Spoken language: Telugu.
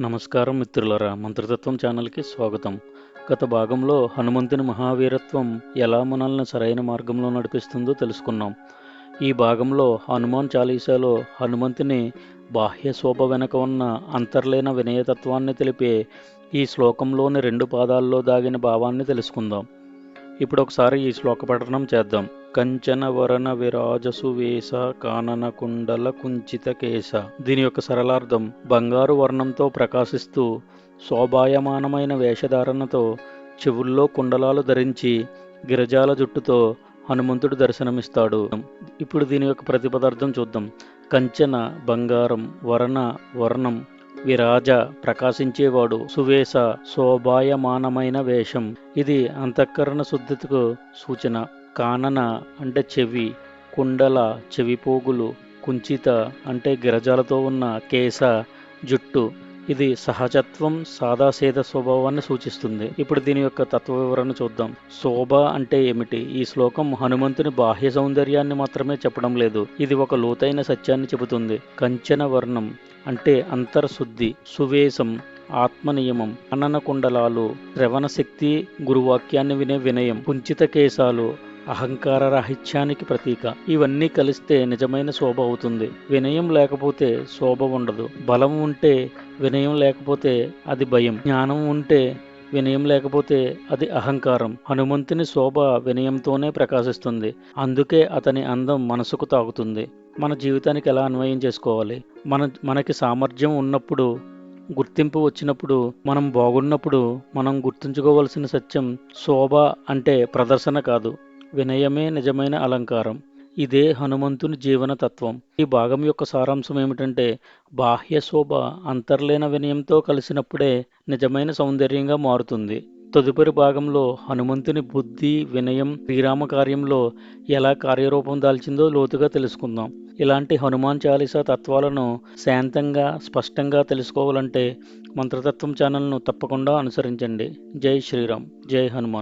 నమస్కారం మిత్రులరా మంత్రతత్వం ఛానల్కి స్వాగతం. గత భాగంలో హనుమంతుని మహావీరత్వం ఎలా మనల్ని సరైన మార్గంలో నడిపిస్తుందో తెలుసుకున్నాం. ఈ భాగంలో హనుమాన్ చాలీసాలో హనుమంతుని బాహ్య శోభ వెనక ఉన్న అంతర్లీన వినయతత్వాన్ని తెలిపే ఈ శ్లోకంలోని రెండు పాదాల్లో దాగిన భావాన్ని తెలుసుకుందాం. ఇప్పుడు ఒకసారి ఈ శ్లోక పఠనం చేద్దాం. కంచన వరణ విరాజసు వేస కానన కుండల కుంచిత కేశ. దీని యొక్క సరళార్థం బంగారు వర్ణంతో ప్రకాశిస్తూ శోభాయమానమైన వేషధారణతో చెవుల్లో కుండలాలు ధరించి గిరజాల జుట్టుతో హనుమంతుడు దర్శనమిస్తాడు. ఇప్పుడు దీని యొక్క ప్రతిపదార్థం చూద్దాం. కంచన బంగారం వరణ వర్ణం విరాజ ప్రకాశించేవాడు. సువేశ శోభాయమానమైన వేషం. ఇది అంతఃకరణ శుద్ధికు సూచన. కానన అంటే చెవి కుండల చెవిపోగులు కుంచిత అంటే గిరజాలతో ఉన్న కేశ జుట్టు. ఇది సహజత్వం సాదాసీద స్వభావాన్ని సూచిస్తుంది. ఇప్పుడు దీని యొక్క తత్వ వివరణ చూద్దాం. శోభ అంటే ఏమిటి? ఈ శ్లోకం హనుమంతుని బాహ్య సౌందర్యాన్ని మాత్రమే చెప్పడం లేదు. ఇది ఒక లోతైన సత్యాన్ని చెబుతుంది. కంచన వర్ణం అంటే అంతర్శుద్ధి సువేశం ఆత్మనియమం అనన కుండలాలు శ్రవణ శక్తి గురువాక్యాన్ని వినే వినయం కుంచిత కేశాలు అహంకార రాహిత్యానికి ప్రతీక. ఇవన్నీ కలిస్తే నిజమైన శోభ అవుతుంది. వినయం లేకపోతే శోభ ఉండదు. బలం ఉంటే వినయం లేకపోతే అది భయం. జ్ఞానం ఉంటే వినయం లేకపోతే అది అహంకారం. హనుమంతుని శోభ వినయంతోనే ప్రకాశిస్తుంది. అందుకే అతని అందం మనసుకు తాగుతుంది మన జీవితానికి ఎలా అన్వయం చేసుకోవాలి? మన మనకి సామర్థ్యం ఉన్నప్పుడు గుర్తింపు వచ్చినప్పుడు మనం బాగున్నప్పుడు మనం గుర్తుంచుకోవలసిన సత్యం శోభ అంటే ప్రదర్శన కాదు. వినయమే నిజమైన అలంకారం. ఇదే హనుమంతుని జీవన తత్వం ఈ భాగం యొక్క సారాంశం ఏమిటంటే బాహ్య శోభ అంతర్లీన వినయంతో కలిసినప్పుడే నిజమైన సౌందర్యంగా మారుతుంది. తదుపరి భాగంలో హనుమంతుని బుద్ధి వినయం శ్రీరామ కార్యంలో ఎలా కార్యరూపం దాల్చిందో లోతుగా తెలుసుకుందాం. ఇలాంటి హనుమాన్ చాలీసా తత్వాలను శాంతంగా స్పష్టంగా తెలుసుకోవాలంటే మంత్రతత్వం ఛానల్ను తప్పకుండా అనుసరించండి. జై శ్రీరామ్. జై హనుమాన్.